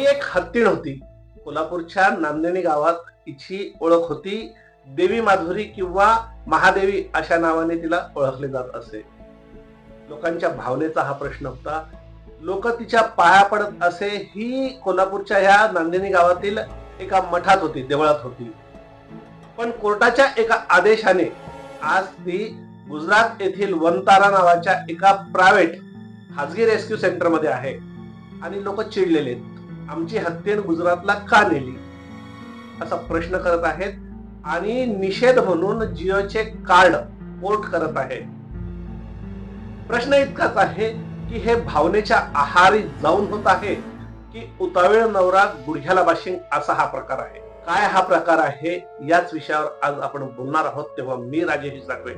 ही एक हत्तीण होती कोल्हापूरच्या नांदणी गावात तिची ओळख होती. देवी माधुरी किंवा महादेवी अशा नावाने तिला ओळखले जात असे. लोकांच्या भावनेचा हा प्रश्न होता. लोक तिच्या पाया पडत असे ही कोल्हापूरच्या ह्या नांदिनी गावातील एका मठात होती देवळात होती. पण कोर्टाच्या एका आदेशाने आज ती गुजरात येथील वनतारा नावाच्या एका प्रायव्हेट खाजगी रेस्क्यू सेंटरमध्ये आहे आणि लोक चिडलेले आहेत. आमची हत्येन गुजरातला का नेली? असा प्रश्न करत आहेत आणि निषेध म्हणून जिओचे कार्ड पोर्ट करत आहे प्रश्न इतकाच आहे की हे भावनेच्या आहारी जाऊन होत आहे की उतावेळ नवरा गुडघ्याला बाशिंग असा हा प्रकार आहे. काय हा प्रकार आहे याच विषयावर आज आपण बोलणार आहोत तेव्हा मी राजेश साखरे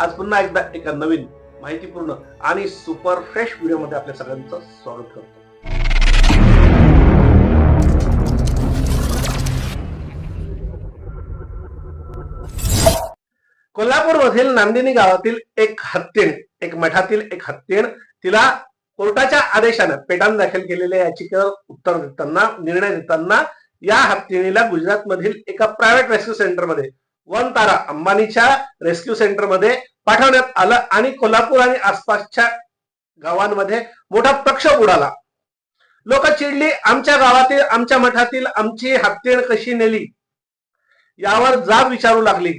आज पुन्हा एकदा एका नवीन माहितीपूर्ण आणि सुपर फ्रेश व्हिडिओमध्ये आपल्या सगळ्यांचं स्वागत करतो. कोल्हापूर मधील नांदिनी गावातील एक हत्तीण एक मठातील एक हत्तीण तिला कोर्टाच्या आदेशानं पेटान दाखल केलेल्या याचिकेवर उत्तर देताना निर्णय देताना या हत्तीणीला गुजरात मधील एका प्रायव्हेट रेस्क्यू सेंटरमध्ये वन तारा अंबानीच्या रेस्क्यू सेंटरमध्ये पाठवण्यात आलं आणि कोल्हापूर आणि आसपासच्या गावांमध्ये मोठा प्रक्षोभ उडाला. लोक चिडली आमच्या गावातील आमच्या मठातील आमची हत्तीण कशी नेली? यावर जाब विचारू लागली.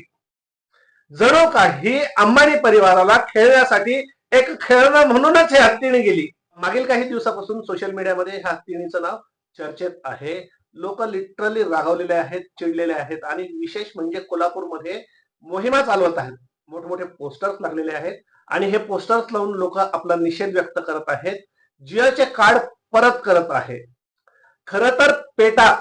जणू काही अंबानी परिवाराला खेळण्यासाठी एक खेळणं म्हणूनच हे हत्तीने गेली. मागील काही दिवसापासून सोशल मीडियामध्ये ह्या हत्तीणीचं नाव चर्चेत आहे. लोक लिटरली रागावलेले आहेत चिडलेले आहेत आणि विशेष म्हणजे कोल्हापूरमध्ये मोहिमा चालवत आहेत. मोठमोठे पोस्टर्स लागलेले आहेत आणि हे पोस्टर्स लावून लोक आपला निषेध व्यक्त करत आहेत. जिओचे कार्ड परत करत आहे. खर तर पेटा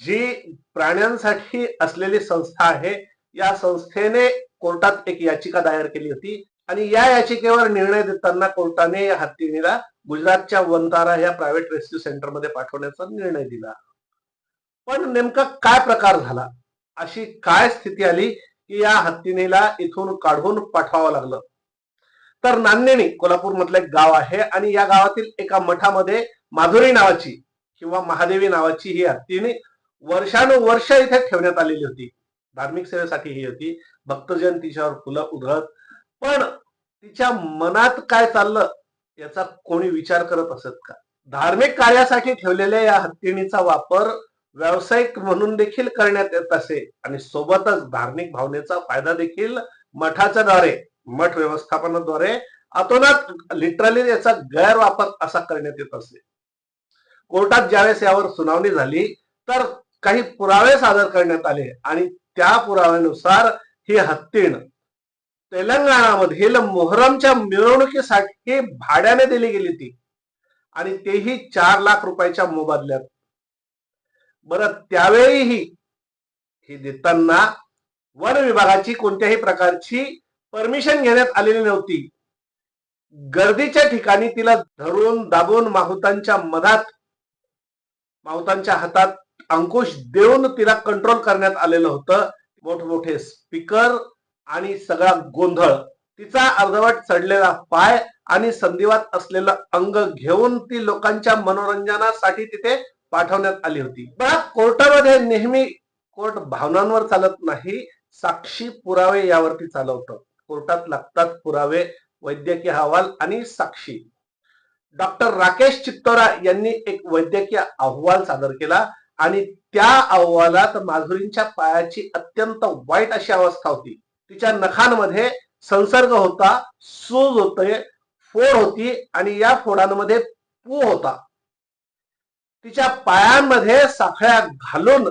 जी प्राण्यांसाठी असलेली संस्था आहे या संस्थेने कोर्टात एक याचिका दायर केली होती. आणि या याचिकेवर निर्णय देताना कोर्टाने या गुजरातच्या वंतारा या प्रायव्हेट रेस्क्यू सेंटरमध्ये पाठवण्याचा निर्णय दिला. पण नेमका काय प्रकार झाला? अशी काय स्थिती आली की या हत्तीनेला इथून काढून पाठवावं लागलं? तर नांदेणी कोल्हापूर मधलं एक गाव आहे आणि या गावातील एका मठामध्ये माधुरी नावाची किंवा महादेवी नावाची ही हत्तीने वर्षानुवर्ष इथे ठेवण्यात आलेली होती. धार्मिक सेवेसाठी ही होती. भक्तजन तिच्यावर फुलं उधळत. पण तिच्या मनात काय चाललं याचा कोणी विचार करत असत का? धार्मिक कार्यासाठी ठेवलेल्या या हत्तीणीचा वापर व्यावसायिक म्हणून देखील करण्यात येत असे आणि सोबतच धार्मिक भावनेचा फायदा देखील मठाच्या द्वारे मठ व्यवस्थापनाद्वारे अतोनात लिटरली याचा गैरवापर असा करण्यात येत असे. कोर्टात ज्यावेळेस यावर सुनावणी झाली तर काही पुरावे सादर करण्यात आले आणि त्या पुराव्यानुसार ही हत्तीण तेलंगणामधील मोहरमच्या मिरवणुकीसाठी भाड्याने दिली गेली ती आणि तेही चार लाख रुपयाच्या मोबदल्यात. बरं त्यावेळीही हे देताना वन विभागाची कोणत्याही प्रकारची परमिशन घेण्यात आलेली नव्हती. गर्दीच्या ठिकाणी तिला धरून दाबून माहुतांच्या मधात माहुतांच्या हातात अंकुश देऊन तिला कंट्रोल करण्यात आलेलं होतं. मोठमोठे स्पीकर आणि सगळा गोंधळ. तिचा अर्धवट चढलेला पाय आणि संधिवात असलेलं अंग घेऊन ती लोकांच्या मनोरंजनासाठी तिथे पाठवण्यात आली होती. बघा कोर्टामध्ये नेहमी कोर्ट भावनांवर चालत नाही साक्षी पुरावे यावरती चालवतं. कोर्टात लागतात पुरावे वैद्यकीय अहवाल आणि साक्षी. डॉक्टर राकेश चित्तोरा यांनी एक वैद्यकीय अहवाल सादर केला. आणि त्या अहवालात माधुरींच्या पायाची अत्यंत वाईट अशी अवस्था होती. तिच्या नखांमध्ये संसर्ग होता सूज होते फोड होती आणि या फोडांमध्ये पू होता. तिच्या पायांमध्ये साखळ्या घालून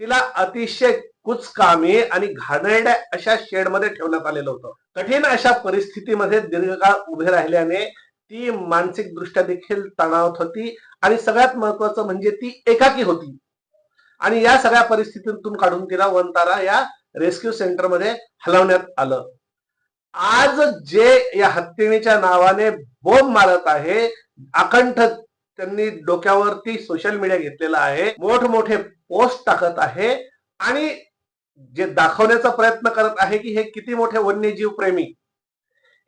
तिला अतिशय कुचकामी आणि घाणेरड्या अशा शेडमध्ये ठेवण्यात आलेलं होतं. कठीण अशा परिस्थितीमध्ये दीर्घकाळ उभे राहिल्याने ती मानसिक दृष्ट्या देखील तणावात होती आणि सगळ्यात महत्वाचं म्हणजे ती एकाकी होती. आणि या सगळ्या परिस्थितीतून काढून तिला वनतारा या रेस्क्यू सेंटरमध्ये हलवण्यात आलं. आज जे या हत्तीणीच्या नावाने बोंब मारत आहे अखंड त्यांनी डोक्यावरती सोशल मीडिया घेतलेला आहे मोठमोठे पोस्ट टाकत आहे आणि जे दाखवण्याचा प्रयत्न करत आहे की हे किती मोठे वन्यजीव प्रेमी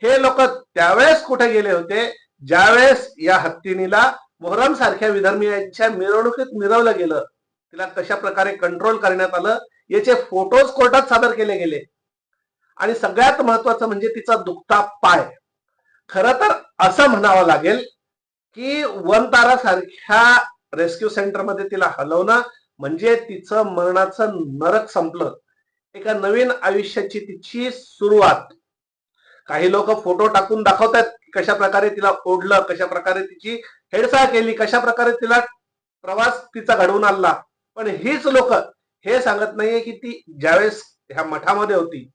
हे लोक त्यावेळेस कुठे गेले होते? ज्यावेळेस या हत्तीनीला मोहरम सारख्या विधर्मीयांच्या मिरवणुकीत मिरवलं गेलं तिला कशा प्रकारे कंट्रोल करण्यात आलं याचे फोटोज कोर्टात सादर केले गेले. आणि सगळ्यात महत्वाचं म्हणजे तिचा दुखता पाय. खर तर असं म्हणावं लागेल की वनतारा सारख्या रेस्क्यू सेंटरमध्ये तिला हलवणं म्हणजे तिचं मरणाचं नरक संपलं. एका नवीन आयुष्याची तिची सुरुवात. काही लोक फोटो टाकून दाखवतात कशा प्रकारे तिला ओढलं कशा प्रकारे तिची हेडसाळ केली कशा प्रकारे तिला प्रवास तिचा घडवून आणला. पण हीच लोक हे सांगत नाहीये की ती ज्यावेळेस ह्या मठामध्ये होती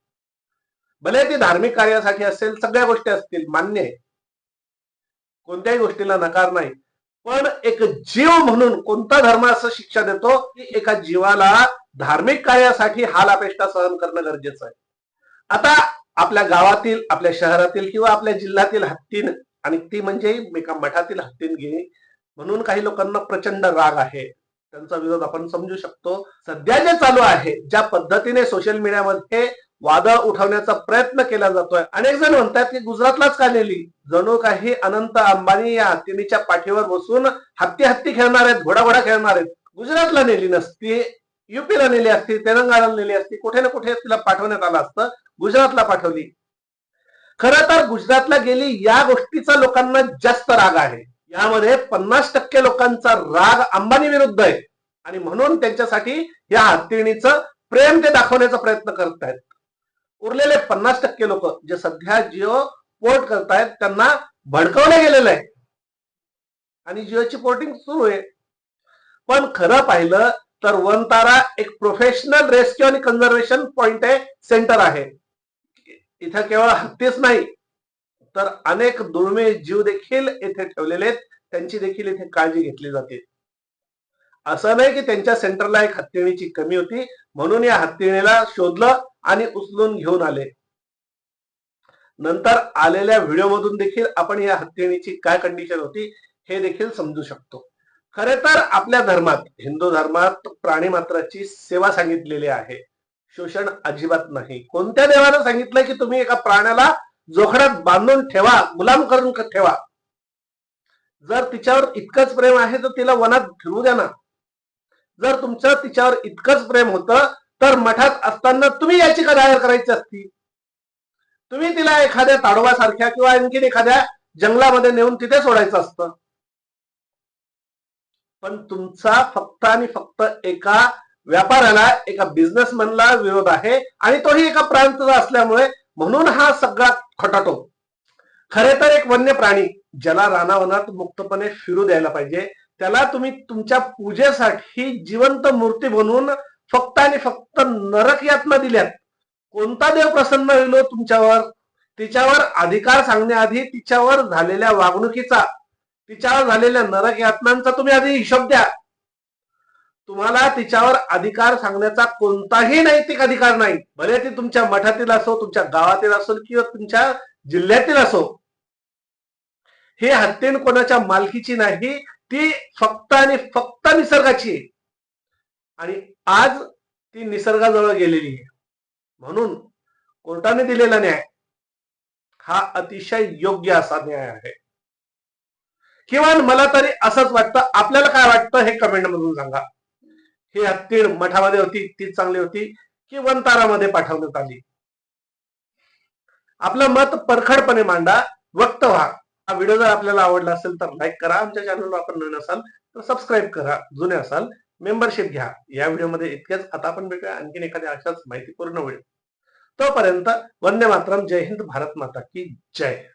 भले ती धार्मिक कार्यासाठी असेल सगळ्या गोष्टी असतील मान्य आहे. कोणत्याही गोष्टीला नकार नाही. पण एक जीव म्हणून कोणता धर्म असं शिक्षा देतो की एका जीवाला धार्मिक कार्यासाठी हाल अपेष्टा सहन करणं गरजेचं आहे. आता आपल्या गावातील आपल्या शहरातील किंवा आपल्या जिल्ह्यातील हत्तीन आणि ती म्हणजे एका मठातील हत्तीन घे म्हणून काही लोकांना प्रचंड राग आहे. त्यांचा विरोध आपण समजू शकतो. सध्या जे चालू आहे ज्या पद्धतीने सोशल मीडियामध्ये वादळ उठवण्याचा प्रयत्न केला जातोय. अनेक जण म्हणतात की गुजरातलाच का नेली? जणू काही अनंत अंबानी या हत्तीनीच्या पाठीवर बसून हत्ती हत्ती खेळणार आहेत घोडा घोडा खेळणार आहेत. गुजरातला नेली नसती युपीला नेली असती तेलंगणाला नेली असती कुठे ना कुठे तिला पाठवण्यात आलं असतं. गुजरातला पाठवली. खरं तर गुजरातला गेली या गोष्टीचा लोकांना जास्त राग आहे. यामध्ये पन्नास टक्के लोकांचा राग अंबानी विरुद्ध आहे. आणि म्हणून त्यांच्यासाठी या हत्तीणीचं प्रेम ते दाखवण्याचा प्रयत्न करत आहेत उरलेले पन्नास टक्के लोक जे सध्या जिओ पोर्ट करतायत त्यांना भडकवलं गेलेलं आहे. आणि जिओची पोर्टिंग सुरू आहे. पण खरं पाहिलं तर वनतारा एक प्रोफेशनल रेस्क्यू आणि कन्झर्वेशन पॉइंट आहे सेंटर आहे. इथं केवळ हत्तीच नाही तर अनेक दुर्मिळ जीव देखील येथे ठेवलेले आहेत. त्यांची देखील इथे काळजी घेतली जाते. असं नाही की त्यांच्या सेंटरला एक हत्तीणीची कमी होती म्हणून या हत्तीणीला शोधलं आणि उचलून घेऊन आले. नंतर आलेल्या व्हिडिओ मधून देखील आपण या हत्तीणीची काय कंडिशन होती हे देखील समजू शकतो. खरे तर आपल्या धर्मात हिंदू धर्मात प्राणी मात्राची सेवा सांगितलेली आहे. शोषण अजिबात नाही. कोणत्या देवानं सांगितलंय की तुम्ही एका प्राण्याला जोखडात बांधून ठेवा गुलाम करून ठेवा? जर तिच्यावर इतकंच प्रेम आहे तर तिला वनात फिरू द्या ना. जर तुमचं तिच्यावर इतकंच प्रेम होतं तर मठात असताना तुम्ही याचिका दायर करायची असती. तुम्ही तिला एखाद्या ताडोबासारख्या किंवा आणखीन एखाद्या जंगलामध्ये नेऊन तिथे सोडायचं असतं. पण तुमचा फक्त आणि फक्त एका व्यापाऱ्याला एका बिझनेसमॅनला विरोध आहे आणि तोही एका प्रांताचा असल्यामुळे म्हणून हा सगळा खटाटो. खरे तर एक वन्य प्राणी ज्याला रानावनात मुक्तपणे फिरू द्यायला पाहिजे त्याला तुम्ही तुमच्या पूजेसाठी जिवंत मूर्ती बनवून फक्त आणि फक्त नरक यातना दिल्यात. कोणता देव प्रसन्न होईल तुमच्यावर? तिच्यावर अधिकार सांगण्याआधी तिच्यावर झालेल्या वागणुकीचा तिच्यावर झालेल्या नरक यातनांचा तुम्ही आधी हिशोब द्या. तुम्हाला तिच्यावर अधिकार सांगण्याचा कोणताही नैतिक अधिकार नाही. भले ती तुमच्या मठातील असो तुमच्या गावातील असो किंवा तुमच्या जिल्ह्यातील असो. हे हत्येन कोणाच्या मालकीची नाही ती फक्त आणि फक्त निसर्गाची आहे. आणि आज ती निसर्गाजवळ गेलेली आहे. म्हणून कोर्टाने दिलेला न्याय हा अतिशय योग्य असा न्याय आहे. किंवा मला तरी असंच वाटतं. आपल्याला काय वाटतं हे कमेंट मधून सांगा. ही हत्तीण मठामध्ये होती ती चांगली होती की वंतारामध्ये पाठवण्यात आली. आपलं मत परखडपणे मांडा वक्त व्हा. हा व्हिडिओ जर आपल्याला आवडला असेल तर लाईक करा. आमच्या चॅनलवर आपण नवीन असाल तर सबस्क्राईब करा. जुने असाल मेंबरशिप घ्या. या व्हिडिओमध्ये इतकेच. आता आपण भेटूया. आणखीन एखाद्या अशाच माहितीपूर्ण होईल तोपर्यंत वंदे मातरम. जय हिंद. भारत माता की जय.